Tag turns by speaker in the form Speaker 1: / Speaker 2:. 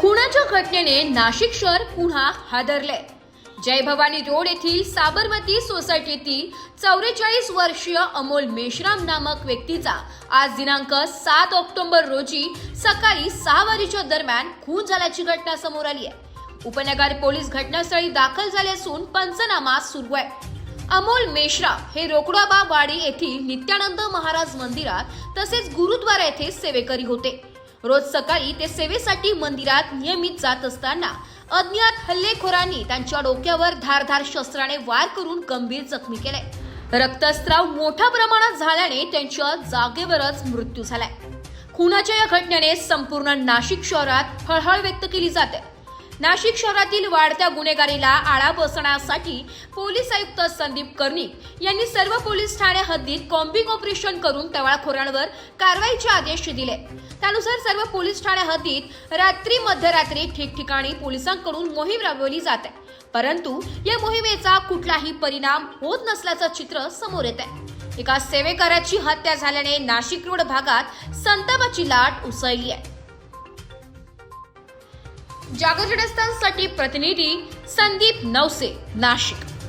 Speaker 1: खुनाच्या घटनेने नाशिक शहर पुन्हा हादरले. जय भवानी रोड येथील साबरमती सोसायटीतील चौवेचाळीस वर्षीय अमोल मेश्राम नामक व्यक्तीचा आज दिनांक सात ऑक्टोबर रोजी सकाळी सहा वाजेच्या दरम्यान खून झाल्याची घटना समोर आली आहे. उपनगर पोलीस घटनास्थळी दाखल झाले असून पंचनामा सुरू आहे. अमोल मेश्रा हे रोकडोबा वाडी येथील नित्यानंद महाराज मंदिरात तसेच गुरुद्वारा येथे सेवेकरी होते. रोज सकाळी ते सेवेसाठी मंदिरात नियमित जात असताना अज्ञात हल्लेखोरांनी त्यांच्या डोक्यावर धारधार शस्त्राने वार करून गंभीर जखमी केले. रक्तस्राव मोठ्या प्रमाणात झाल्याने त्यांच्या जागेवरच मृत्यू झालाय. खुनाच्या या घटनेने संपूर्ण नाशिक शहरात हळहळ व्यक्त केली जाते. नाशिक शहरातील वाढत्या गुन्हेगारीला आळा बसण्यासाठी पोलीस आयुक्त संदीप कर्णिक यांनी सर्व पोलीस ठाणे हद्दीत कॉम्बिंग ऑपरेशन करून टवाळखोरांवर कारवाईचे आदेश दिले. त्यानुसार सर्व पोलीस ठाणे हद्दीत रात्री मध्यरात्री ठिकठिकाणी पोलिसांकडून मोहीम राबवली जाते. परंतु या मोहिमेचा कुठलाही परिणाम होत नसल्याचं चित्र समोर येत आहे एका सेवेकराची हत्या झाल्याने नाशिक रोड भागात संतापाची लाट उसळली आहे. जागरणस्थानसाठी प्रतिनिधी संदीप नवसे नाशिक.